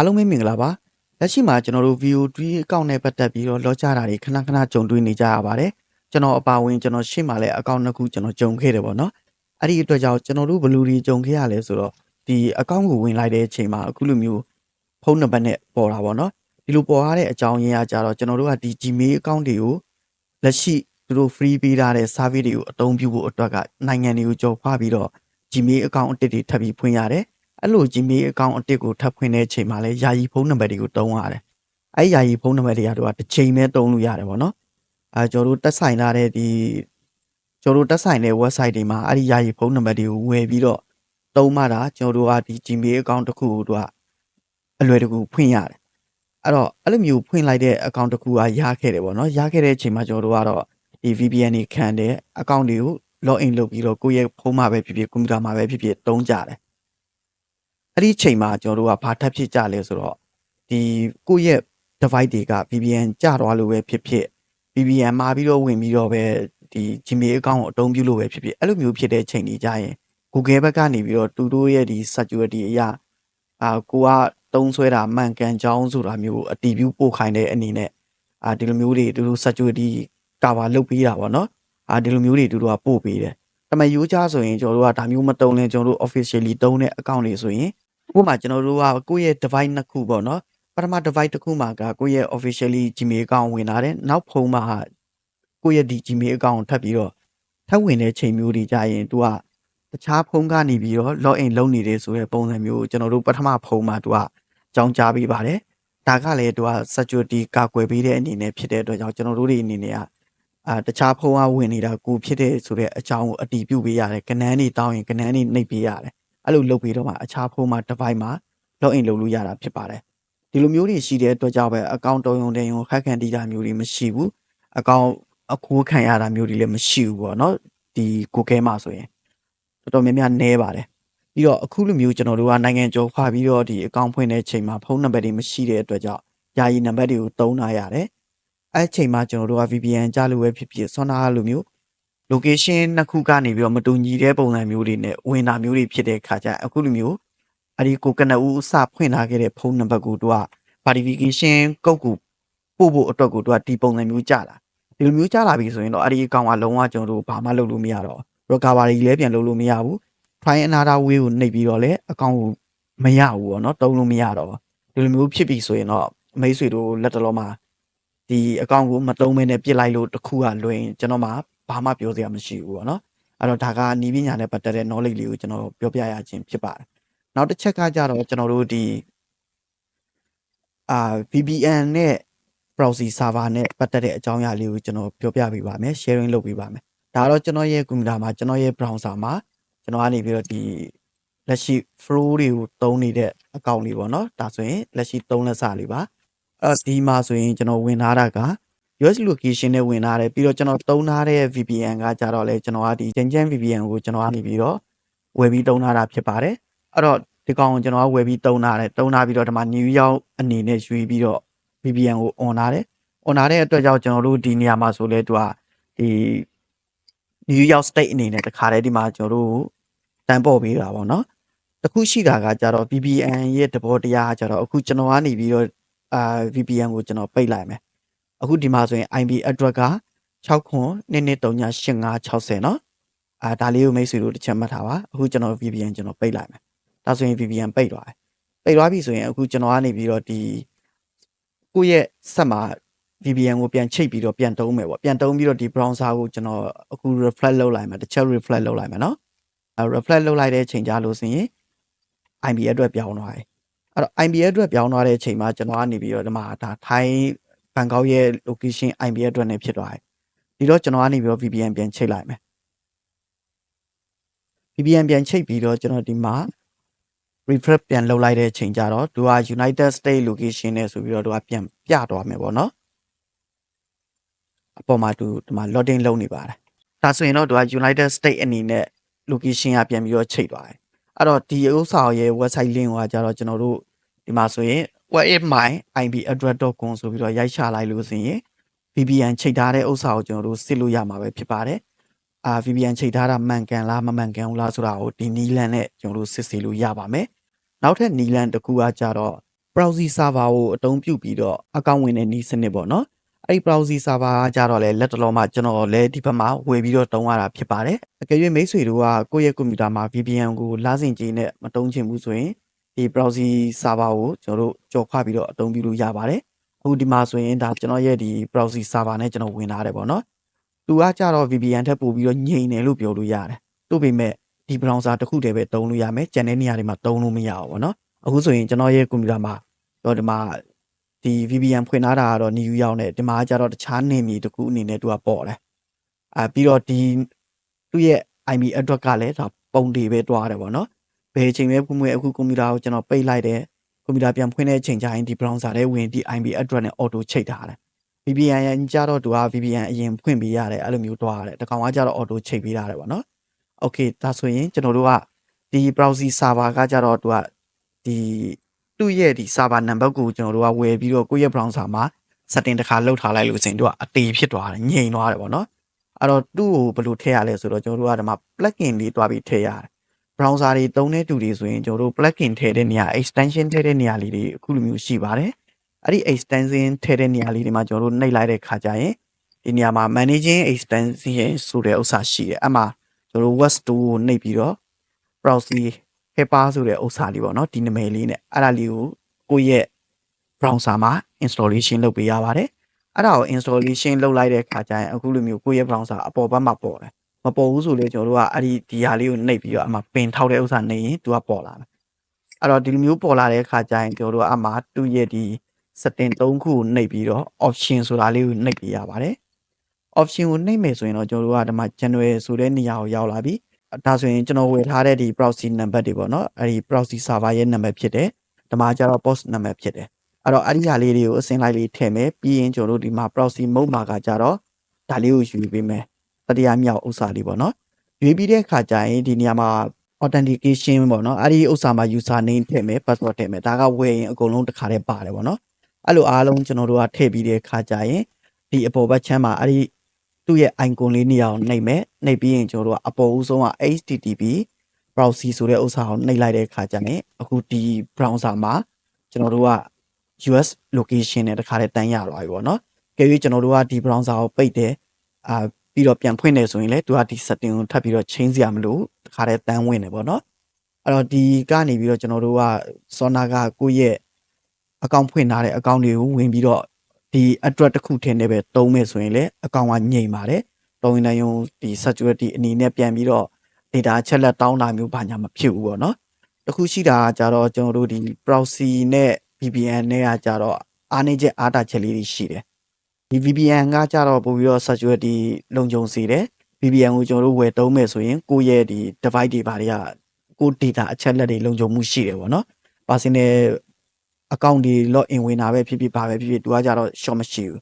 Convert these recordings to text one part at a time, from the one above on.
အားလုံးပဲမင်္ဂလာပါလက်ရှိမှာကျွန်တော်တို့ VO3 အကောင့်နဲ့ပတ်သက်ပြီးတော့လောချတာတွေခဏခဏကြုံတွေ့နေကြရပါတယ်ကျွန်တော်အပါဝင်ကျွန်တော်ရှေ့မှာလည်းအကောင့်နှစ်ခုကျွန်တော်ကြုံခဲ့တယ်ပေါ့နော်အဲ့ဒီအတွက်ကြောင့်ကျွန်တော်တို့ဘယ်လူတွေကြုံခဲ့ရလဲဆိုတော့ဒီအကောင့်ကိုဝင်လိုက်တဲ့အချိန်မှာအခုလိုမျိုးဖုန်းနံပါတ်နဲ့ပေါ်တာပေါ့နော်ဒီလိုပေါ်ရတဲ့အကြောင်းရင်းကကြတော့ကျွန်တော်တို့ကဒီ Gmail အကောင့်တွေကိုလက်ရှိသူတို့ free ပေးထားတဲ့ service တွေကိုအသုံးပြုဖို့အတွက်ကနိုင်ငံတွေကိုကြော်ခွာပြီးတော့ Gmail အကောင့်အတစ်တွေထပ်ပြီးဖွင့်ရတယ် အဲ့လို Gmail အကောင့်အတစ်ကိုထပ်ဖွင့်တဲ့အချိန်မှာလည်းယာယီဖုန်းနံပါတ်တွေကိုတုံးရတယ်။အဲ့ဒီယာယီဖုန်းနံပါတ်တွေကတော့တစ်ချိန်ပဲတုံးလို့ရတယ်ပေါ့နော်။အဲကျွန်တော်တို့တက်ဆိုင်လာတဲ့ဒီကျွန်တော်တို့တက်ဆိုင်တဲ့ website တွေမှာအဲ့ဒီယာယီဖုန်းနံပါတ်တွေကိုဝယ်ပြီးတော့တုံးမှတာကျွန်တော်တို့ကဒီ Gmail အကောင့်တစ်ခုကိုတို့ကအလွယ်တကူဖွင့်ရတယ်။အဲ့တော့အဲ့လိုမျိုးဖွင့်လိုက်တဲ့အကောင့်တစ်ခုကရခဲ့တယ်ပေါ့နော်။ရခဲ့တဲ့အချိန်မှာကျွန်တော်တို့ကတော့ဒီ VPN တွေခံတဲ့အကောင့်တွေကို login လုပ်ပြီးတော့ကိုယ့်ရဲ့ဖုန်းမှာပဲဖြစ်ဖြစ်ကွန်ပျူတာမှာပဲဖြစ်ဖြစ်တုံးကြတယ်။ အဲ့ဒီချိန်မှာကျွန်တော်တို့ကဘာထပ်ဖြစ်ကြလဲဆိုတော့ဒီကိုယ့်ရဲ့ device တွေက VPN ကျသွားလို့ပဲဖြစ်ဖြစ် VPN မှာပြီးတော့ဝင်ပြီးတော့ပဲဒီ Gmail အကောင့်ကိုအသုံးပြုလို့ပဲဖြစ်ဖြစ်အဲ့လိုမျိုးဖြစ်တဲ့ချိန်တွေကြရင် Google ဘက်ကနေပြီးတော့သူတို့ရဲ့ဒီ security အရာအာကိုကတုံးဆွဲတာမှန်ကန်ကြောင်းဆိုတာမျိုးကိုအတည်ပြုပို့ခိုင်းတဲ့အနေနဲ့အာဒီလိုမျိုးတွေသူတို့ security cover လုပ်ပေးတာပေါ့နော်အာဒီလိုမျိုးတွေသူတို့ကပို့ပေးတယ်တမန်ရိုးချဆိုရင်ကျွန်တော်တို့ကဒါမျိုးမတုံးလဲကျွန်တော်တို့ officially တုံးတဲ့ account တွေဆိုရင် ဥပမာ ကျွန်တော်တို့က ကိုယ့်ရဲ့ device နှစ်ခုပေါ့နော်။ပထမ device တစ်ခုမှာက ကိုယ့်ရဲ့ officially Gmail account ဝင်ထားတယ်။နောက်ဖုန်းမှာ ကိုယ့်ရဲ့ ဒီ Gmail account ကို ထပ်ပြီးတော့ ထပ်ဝင်တဲ့အချိန်မျိုးတွေကျရင် သူက တခြားဖုန်းကနေပြီးတော့ login လုပ်နေတယ်ဆိုတဲ့ ပုံစံမျိုးကို ကျွန်တော်တို့ ပထမဖုန်းမှာ သူက အကြောင်းကြားပေးပါတယ်။ဒါကလည်း သူက security ကာကွယ်ပေးတဲ့ အနေနဲ့ဖြစ်တဲ့အတွက်ကြောင့် ကျွန်တော်တို့တွေအနေနဲ့က အာ တခြားဖုန်းက ဝင်နေတာ ကိုယ်ဖြစ်တယ်ဆိုတဲ့ အကြောင်းကို အတည်ပြုပေးရတယ်။ဂဏန်းတွေတောင်းရင် ဂဏန်းတွေ နှိပ်ပေးရတယ် အဲ့လိုလုပ်ပြီးတော့မှအခြားဖုန်းမှာ device မှာ login လုပ်လို့ရတာဖြစ်ပါတယ်ဒီလိုမျိုးတွေရှိတဲ့အတွက်ကြောင့်ပဲ account တုံးရုံတင်ရုံခက်ခံတီးတာမျိုးတွေမရှိဘူး account အခိုးခံရတာမျိုးတွေလည်းမရှိဘူးပေါ့နော်ဒီ Google မှာဆိုရင်တော်တော်များများနည်းပါတယ်ပြီးတော့အခုလိုမျိုးကျွန်တော်တို့ကနိုင်ငံကျော်ခွာပြီးတော့ဒီ account ဖွင့်တဲ့ချိန်မှာဖုန်းနံပါတ်တွေမရှိတဲ့အတွက်ကြောင့်ယာယီနံပါတ်တွေကိုတုံးထားရတယ်အဲ့ချိန်မှာကျွန်တော်တို့က VPN ကြားလို့ပဲဖြစ်ဖြစ်ဆွမ်းနာလိုမျိုး location နှစ်ခုကနေပြီးတော့မတူညီတဲ့ပုံစံမျိုးတွေနဲ့ဝင်တာမျိုးတွေဖြစ်တဲ့ခါကျရင်အခုလိုမျိုးအဲ့ဒီကိုကနဦးအစဖွင့်ထားခဲ့တဲ့ဖုန်းနံပါတ်ကိုတို့က verification ကုတ်ကိုပို့ဖို့အတွက်ကိုတို့ကဒီပုံစံမျိုးကြာလာဒီလိုမျိုးကြာလာပြီဆိုရင်တော့အဲ့ဒီအကောင့်ကလုံးဝကျွန်တော်တို့ဘာမှလုပ်လို့မရတော့ recovery လည်းပြန်လုပ်လို့မရဘူး try another way ကိုနှိပ်ပြီးတော့လည်းအကောင့်ကိုမရဘူးပေါ့နော်တုံးလို့မရတော့ဘူးဒီလိုမျိုးဖြစ်ပြီဆိုရင်တော့မိတ်ဆွေတို့လက်တလုံးမှာဒီအကောင့်ကိုမတုံးမဲနဲ့ပြစ်လိုက်လို့တခုကလွင်ကျွန်တော်မှ ဘာမှပြောစရာမရှိဘူးပေါ့နော်အဲ့တော့ဒါကနီးပညာနဲ့ပတ်သက်တဲ့ knowledge လေးကိုကျွန်တော်ပြောပြရခြင်းဖြစ်ပါတယ်နောက်တစ်ချက်ကကြတော့ကျွန်တော်တို့ဒီအာ VPN နဲ့ proxy server နဲ့ပတ်သက်တဲ့အကြောင်းအရာလေးကိုကျွန်တော်ပြောပြပေးပါမယ် sharing လုပ်ပေးပါမယ်ဒါတော့ကျွန်တော်ရဲ့ကွန်ပျူတာမှာကျွန်တော်ရဲ့ browser မှာကျွန်တော်ကနေပြီးတော့ဒီလက်ရှိ flow တွေကိုတုံးနေတဲ့အကောင့်လေးပေါ့နော်ဒါဆိုရင်လက်ရှိသုံးလက်စလေးပါအဲ့ဒီမှာဆိုရင်ကျွန်တော်ဝင်ထားတာက US location နဲ့ဝင်ထားတယ်ပြီးတော့ကျွန်တော်တုံးထားတဲ့ VPN ကကြတော့လေကျွန်တော်ကဒီ Shenzhen VPN ကိုကျွန်တော်ကနေပြီးတော့ဝယ်ပြီးတုံးထားတာဖြစ်ပါတယ်အဲ့တော့ဒီကောင်ကိုကျွန်တော်ကဝယ်ပြီးတုံးထားတယ်တုံးထားပြီးတော့ဒီမှာ New York အနေနဲ့ရွေးပြီးတော့ VPN ကို on ထားတယ် on ထားတဲ့အတွက်ကြောင့်ကျွန်တော်တို့ဒီနေရာမှာဆိုလဲသူကဒီ New York State အနေနဲ့တခါတည်းဒီမှာကျွန်တော်တို့တန်ပေါ်ပေးတာပေါ့နော်တခုရှိတာကကြတော့ VPN ရဲ့သဘောတရားကကြတော့အခုကျွန်တော်ကနေပြီးတော့အာ VPN ကိုကျွန်တော်ပိတ်လိုက်မယ် အခုဒီမှာဆိုရင် IP address က6ခွန်223960เนาะအာဒါလေးကိုမိတ်ဆွေတို့တစ်ချက်မှတ်ထားပါအခုကျွန်တော် VPN ကျွန်တော်ပိတ်လိုက်မယ်ဒါဆိုရင် VPN ပိတ်သွားတယ်ပိတ်သွားပြီဆိုရင်အခုကျွန်တော်ကနေပြီးတော့ဒီကိုယ့်ရဲ့ဆက်မှာ VPN ကိုပြန်ချိတ်ပြီးတော့ပြန်တုံးမယ်ပေါ့ပြန်တုံးပြီးတော့ဒီ browser ကိုကျွန်တော်အခု reflect လုပ်လိုက်မယ်တစ်ချက် reflect လုပ်လိုက်မယ်เนาะအဲ reflect လုပ်လိုက်တဲ့အချိန်ကြာလို့ဆိုရင် IP address ပြောင်းသွားတယ်အဲ့တော့ IP address ပြောင်းသွားတဲ့အချိန်မှာကျွန်တော်ကနေပြီးတော့ဒီမှာဒါထိုင်း ဘန်ကောက်ရဲ့ location IP address နဲ့ဖြစ်သွားတယ်ဒီတော့ကျွန်တော်ကနေပြီးတော့ VPN ပြန်ချိတ်လိုက်မယ် VPN ပြန်ချိတ်ပြီးတော့ကျွန်တော်ဒီမှာ refresh ပြန်လုပ်လိုက်တဲ့အချိန်ကျတော့သူက United States location နဲ့ဆိုပြီးတော့သူကပြန်ပြသွားမယ်ပေါ့နော်အပေါ်မှာသူဒီမှာ loading လုပ်နေပါတယ်ဒါဆိုရင်တော့သူက United States အနေနဲ့ location ကပြန်ပြီးတော့ချိတ်သွားတယ်အဲ့တော့ဒီဥစ္စာရဲ့ website link ကကြတော့ကျွန်တော်တို့ဒီမှာဆိုရင် what if my ipaddress.com ဆိုပြီးတော့ရိုက်ချလိုက်လို့ဆိုရင် VPN ချိတ်ထားတဲ့ဥစ္စာကိုကျွန်တော်တို့စစ်လို့ရမှာပဲဖြစ်ပါတယ်အာ VPN ချိတ်ထားတာမှန်ကန်လားမမှန်ကန်ဘူးလားဆိုတာကိုဒီနီလန်နဲ့ကျွန်တော်တို့စစ်ဆေးလို့ရပါမယ်နောက်ထပ်နီလန်တစ်ခုကကြတော့ browser server ကိုအသုံးပြုပြီးတော့အကောင့်ဝင်တဲ့နည်းစနစ်ပေါ့နော်အဲ့ဒီ browser server ကကြတော့လေလက်တလုံးမှာကျွန်တော်လည်းဒီဘက်မှာဝယ်ပြီးတော့တုံးရတာဖြစ်ပါတယ်အကယ်၍မိတ်ဆွေတို့ကကိုယ့်ရဲ့ကွန်ပျူတာမှာ VPN ကိုလာဆင်ကြည့်နဲ့မတုံးချင်ဘူးဆိုရင် ဒီ browser server ကိုကျွန်တော်တို့ကြော်ခွပြီးတော့အသုံးပြုလို့ရပါတယ်အခုဒီမှာဆိုရင်ဒါကျွန်တော်ရဲ့ဒီ browser server နဲ့ကျွန်တော်ဝင်လာတယ်ပေါ့နော်သူကကြတော့ VPN ထက်ပိုပြီးတော့ညိန်တယ်လို့ပြောလို့ရတယ်သို့ပေမဲ့ဒီ browser တစ်ခုတည်းပဲတုံးလို့ရမယ်ကျန်တဲ့နေရာတွေမှာတုံးလို့မရဘူးပေါ့နော်အခုဆိုရင်ကျွန်တော်ရဲ့ကွန်ပျူတာမှာတော့ဒီမှာဒီ VPN ဖွင့်ထားတာကတော့ new ရောက်နေဒီမှာကျတော့တခြားနေမည်တစ်ခုအနေနဲ့သူကပေါ်တယ်အာပြီးတော့ဒီသူ့ရဲ့ IP address ကလည်းဒါပုံတွေပဲတွားတယ်ပေါ့နော်ဘ ယ်အချိန်ပဲဖွင့်ဖွင့်အခုကွန်ပျူတာကိုကျွန်တော်ပိတ်လိုက်တယ်ကွန်ပျူတာပြန်ဖွင့်တဲ့အချိန်ကျရင်ဒီ browser ထဲဝင်ဒီ IP address နဲ့ auto ချိတ်ထားတယ် VPN ရန်ကြတော့သူက VPN အရင်ဖွင့်ပေးရတယ်အဲ့လိုမျိုးတွားရတယ်တကောင်ကကြတော့ auto ချိတ်ပေးရတယ်ပေါ့နော် okay ဒါဆိုရင်ကျွန်တော်တို့ကဒီ browser server ကကြတော့သူကဒီသူ့ရဲ့ဒီ server number ကိုကျွန်တော်တို့ကဝယ်ပြီးတော့ကိုယ့်ရဲ့ browser မှာ setting တစ်ခါလုပ်ထားလိုက်လို့ဆိုရင်သူကအတေဖြစ်သွားတယ်ငြိမ်သွားတယ်ပေါ့နော်အဲ့တော့သူ့ကိုဘယ်လိုထည့်ရလဲဆိုတော့ကျွန်တော်တို့ကဒီမှာ plugin လေးတွားပြီးထည့်ရတယ် browser တွေသုံးတဲ့တူတွေဆိုရင်ကျွန်တော်တို့ plugin ထည့်တဲ့နေရာ extension ထည့်တဲ့နေရာလေးတွေအခုလိုမျိုးရှိပါတယ်အဲ့ဒီ extension ထည့်တဲ့နေရာလေးတွေမှာကျွန်တော်တို့နှိပ်လိုက်တဲ့ခါကျရင်ဒီနေရာမှာ managing extension ဆိုတဲ့ဥစ္စာရှိတယ်အဲ့မှာကျွန်တော်တို့ web store ကိုနှိပ်ပြီးတော့ browser helper ဆိုတဲ့ဥစ္စာလေးပေါ့နော်ဒီနာမည်လေးနဲ့အဲ့ဒါလေးကိုကိုယ့်ရဲ့ browser မှာ installation လုပ်ပေးရပါတယ်အဲ့ဒါကို installation လုပ်လိုက်တဲ့ခါကျရင်အခုလိုမျိုးကိုယ့်ရဲ့ browser အပေါ်ဘက်မှာပေါ်တယ် မပေါ်ဘူးဆိုလေကျွန်တော်တို့ကအဲ့ဒီဒီဟာလေးကိုနှိပ်ပြီးတော့အမှပင်ထောက်တဲ့ဥစ္စာနှိပ်ရင်သူကပေါ်လာတယ်အဲ့တော့ဒီလိုမျိုးပေါ်လာတဲ့ခါကျရင်ကျွန်တော်တို့ကအမှသူ့ရဲ့ဒီ setting 3ခုကိုနှိပ်ပြီးတော့ option ဆိုတာလေးကိုနှိပ်ပေးရပါတယ် option ကိုနှိပ်မယ်ဆိုရင်တော့ကျွန်တော်တို့ကဒီမှာ general ဆိုတဲ့နေရာကိုရောက်လာပြီဒါဆိုရင်ကျွန်တော်ဝယ်ထားတဲ့ဒီ proxy number တွေပေါ့နော်အဲ့ဒီ proxy server ရဲ့ number ဖြစ်တယ်ဒီမှာကျတော့ post number ဖြစ်တယ်အဲ့တော့အဲ့ဒီဟာလေးတွေကိုအစင်းလိုက်လေးထည့်မယ်ပြီးရင်ကျွန်တော်တို့ဒီမှာ proxy mode မှာကကြတော့ဒါလေးကိုယူပေးမယ် တတိယမြောက်ဥစ္စာလေးပေါ့နော်ရွေးပြီးတဲ့အခါကျရင်ဒီနေရာမှာ authentication ပေါ့နော်အဲ့ဒီဥစ္စာမှာ user name ထည့်မယ် password ထည့်မယ်ဒါကဝယ်ရင်အကုန်လုံးတစ်ခါတည်းပါတယ်ပေါ့နော်အဲ့လိုအားလုံးကျွန်တော်တို့ကထည့်ပြီးတဲ့အခါကျရင်ဒီအပေါ်ဘက်ချမ်းမှာအဲ့ဒီသူ့ရဲ့ icon လေးနေရာကိုနှိပ်မယ်နှိပ်ပြီးရင်ကျွန်တော်တို့ကအပေါ်ဦးဆုံးက http browser ဆိုတဲ့ဥစ္စာကိုနှိပ်လိုက်တဲ့အခါကျရင်အခုဒီ browser မှာကျွန်တော်တို့က US location နဲ့တခါတည်းတန်းရသွားပြီပေါ့နော်။ကြည့်၍ကျွန်တော်တို့ကဒီ browser ကိုပိတ်တယ်အာ ပြီးတော့ပြန်ဖွင့်နေဆိုရင်လည်းသူကဒီ setting ကိုထပ်ပြီးတော့ change စရာမလိုတခါတည်းတန်းဝင်တယ်ပေါ့နော်။အဲ့တော့ဒီကနေပြီးတော့ကျွန်တော်တို့က Sona ကကိုယ့်ရဲ့ account ဖွင့်ထားတဲ့ account တွေကိုဝင်ပြီးတော့ဒီ address တစ်ခုထည့်နေပဲတုံးမယ်ဆိုရင်လည်း account ကညိမ်ပါတယ်။တုံးရင်တိုင်းရုံဒီ security အနေနဲ့ပြန်ပြီးတော့ data ချက်လက်တောင်းတာမျိုးဘာညာမဖြစ်ဘူးပေါ့နော်။တခုရှိတာကကြတော့ကျွန်တော်တို့ဒီ proxy နဲ့ VPN နဲ့ကကြတော့အားနေချက်အားတာချက်လေးတွေရှိတယ် ဒီ VPN ကကြတော့ပို့ပြီးတော့ security လုံခြုံစေတယ် VPN ကိုကျွန်တော်တို့ဝယ်သုံးမယ်ဆိုရင်ကိုယ့်ရဲ့ဒီ device တွေဘာတွေကကိုယ် data အချက်လက်တွေလုံခြုံမှုရှိတယ်ပေါ့နော် personal account တွေ login ဝင်တာပဲဖြစ်ဖြစ်ပါပဲဖြစ်ဖြစ်သူကကြတော့ short မရှိဘူး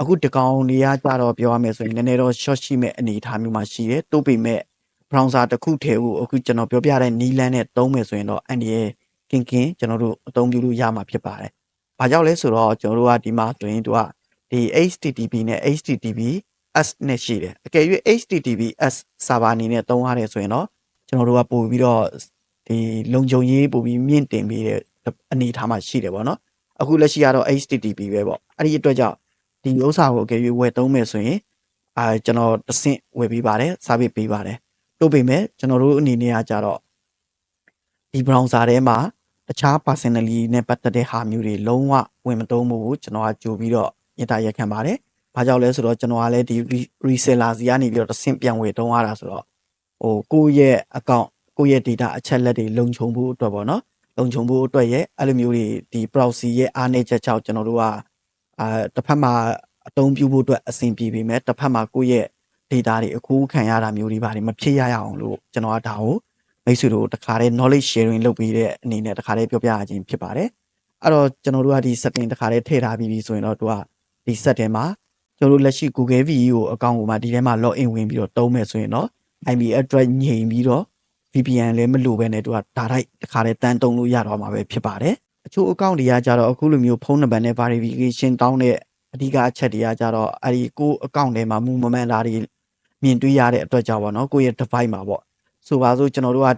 အခုတကောင်တွေကကြတော့ပြောရမယ်ဆိုရင်နည်းနည်းတော့ short ရှိမဲ့အနေအထားမျိုးမှာရှိတယ်တိုးပေမဲ့ browser တစ်ခုထဲကိုအခုကျွန်တော်ပြောပြတဲ့နီးလန်းနဲ့သုံးမယ်ဆိုရင်တော့အန်ဒီရဲ့ကင်ကင်ကျွန်တော်တို့အသုံးပြုလို့ရမှာဖြစ်ပါတယ်။ဘာကြောင့်လဲဆိုတော့ကျွန်တော်တို့ကဒီမှာဆိုရင်သူက ဒီ HTTP နဲ့ HTTPS နဲ့ရှိတယ်။အကယ်၍ HTTPS server အနေနဲ့သုံးရတယ်ဆိုရင်တော့ကျွန်တော်တို့ကပို့ပြီးတော့ဒီလုံခြုံရေးပို့ပြီးမြင့်တင်ပေးတဲ့အနေအထားမှာရှိတယ်ပေါ့နော်။အခုလက်ရှိကတော့ HTTP ပဲပေါ့။အဲ့ဒီအတွက်ကြောင့်ဒီဥစ္စာကိုအကယ်၍ဝယ်သုံးမယ်ဆိုရင်အာကျွန်တော်တဆင့်ဝယ်ပေးပါတယ်စာပေးပေးပါတယ်။တို့ပေမဲ့ကျွန်တော်တို့အနေနဲ့ကကြတော့ဒီ browser ထဲမှာတခြား personally နဲ့ပတ်သက်တဲ့ဟာမျိုးတွေလုံးဝဝင်မသုံးဘူးကျွန်တော်ကကြိုပြီးတော့ ညတာရက်ခံပါတယ်။ဘာကြောင့်လဲဆိုတော့ကျွန်တော်ကလည်းဒီ reseller စီကနေပြီးတော့တစ်ဆင့်ပြန်ဝယ်သုံးရတာဆိုတော့ဟိုကိုယ့်ရဲ့ account ကိုယ့်ရဲ့ data အချက်လက်တွေလုံခြုံဖို့အတွက်ပေါ့နော်။လုံခြုံဖို့အတွက်ရဲ့အဲ့လိုမျိုးတွေဒီ proxy ရဲ့အားနည်းချက်ကြောင့်ကျွန်တော်တို့ကအာတစ်ဖက်မှာအသုံးပြုဖို့အတွက်အဆင်ပြေပေမဲ့တစ်ဖက်မှာကိုယ့်ရဲ့ data တွေအခုခံရတာမျိုးတွေပါမဖြစ်ရရအောင်လို့ကျွန်တော်ကဒါကိုမိတ်ဆွေတို့တခါတည်း knowledge sharing လုပ်ပြီးတဲ့အနေနဲ့တခါတည်းပြောပြရခြင်းဖြစ်ပါတယ်အဲ့တော့ကျွန်တော်တို့ကဒီ setting တခါတည်းထည့်ထားပြီးပြီဆိုရင်တော့သူက ဒီ set ထဲမှာကျွန်တော်တို့လက်ရှိ Google VE ကိုအကောင့်ကိုမှဒီထဲမှာ login ဝင်ပြီးတော့သုံးမယ်ဆိုရင်တော့ IP address ညင်ပြီးတော့ VPN လည်းမလိုပဲနဲ့သူကဒါတိုက်တခါတည်းတန်းတုံလို့ရတော့မှာပဲဖြစ်ပါတယ်အချို့အကောင့်တွေကကြတော့အခုလိုမျိုးဖုန်းနံပါတ်နဲ့ verification တောင်းတဲ့အဓိကအချက်တွေကကြတော့အဲဒီကိုအကောင့်ထဲမှာမူမမှန်တာတွေမြင်တွေ့ရတဲ့အတွက်ကြောင့်ပေါ့နော်ကိုယ့်ရဲ့ device မှာပေါ့ဆိုပါစို့ကျွန်တော်တို့က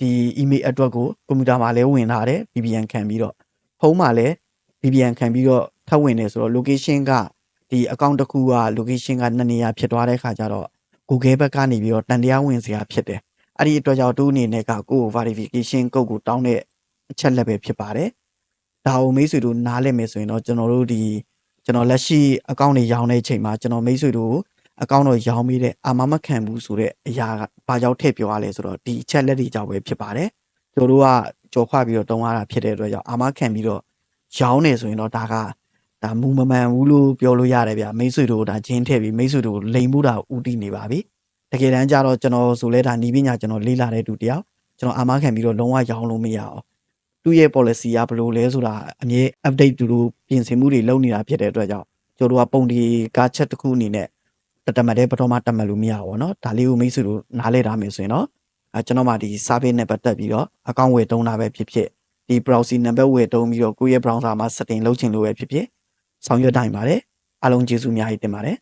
ဒီ email address ကိုကွန်ပျူတာမှာလည်းဝင်ထားတယ် VPN ခံပြီးတော့ဖုန်းမှာလည်း VPN ခံပြီးတော့ ထပ်ဝင်နေဆိုတော့ location ကဒီ account တစ်ခုက location ကနှစ်နေရာဖြစ်သွားတဲ့ခါကျတော့ Google ဘက်ကနေပြီးတော့တန်တရားဝင်စရာဖြစ်တယ်အဲ့ဒီအတွက်ကြောင့်သူ့အနေနဲ့ကကိုယ့်ကို verification code ကိုတောင်းတဲ့အချက်လက်ပဲဖြစ်ပါတယ်ဒါကိုမိတ်ဆွေတို့နားလည်မယ်ဆိုရင်တော့ကျွန်တော်တို့ဒီကျွန်တော်လက်ရှိ account တွေရောင်းတဲ့အချိန်မှာကျွန်တော်မိတ်ဆွေတို့ account တော့ရောင်းပြီးတဲ့အာမမခံဘူးဆိုတဲ့အရာကဘာကြောင့်ထည့်ပြောရလဲဆိုတော့ဒီအချက်လက်တွေကြောင့်ပဲဖြစ်ပါတယ်ကျွန်တော်တို့ကကြော်ခွပြီးတော့တုံးရတာဖြစ်တဲ့အတွက်ကြောင့်အာမခံပြီးတော့ရောင်းနေဆိုရင်တော့ဒါက ဒါမူမမှန်ဘူးလို့ပြောလို့ရတယ်ဗျမိတ်ဆွေတို့ဒါဂျင်းထည့်ပြီးမိတ်ဆွေတို့လိန်မှုတာဥတီနေပါပြီတကယ်တမ်းကျတော့ကျွန်တော်ဆိုလဲဒါနီးပညာကျွန်တော်လေ့လာတဲ့သူတယောက်ကျွန်တော်အာမခံပြီးတော့လုံးဝရောင်းလို့မရအောင်သူ့ရဲ့ policy ကဘယ်လိုလဲဆိုတာအမြဲ update တူတူပြင်ဆင်မှုတွေလုပ်နေတာဖြစ်တဲ့အတွက်ကြောင့်ကျွန်တော်တို့ကပုံဒီကားချက်တစ်ခုအနေနဲ့တတမတ်တဲ့ပထမတတ်မှတ်လို့မရဘူးဗောနော်ဒါလေးကိုမိတ်ဆွေတို့နားလဲထားမယ်ဆိုရင်တော့အဲကျွန်တော်မှဒီ service နဲ့ပတ်သက်ပြီးတော့ account ဝယ်တုံးတာပဲဖြစ်ဖြစ်ဒီ browser number ဝယ်တုံးပြီးတော့ကိုယ့်ရဲ့ browser မှာ setting လုပ်ချင်လို့ပဲဖြစ်ဖြစ် ဆောင်ရွက်နိုင်ပါတယ်အားလုံးကျေးဇူးအများကြီးတင်ပါတယ်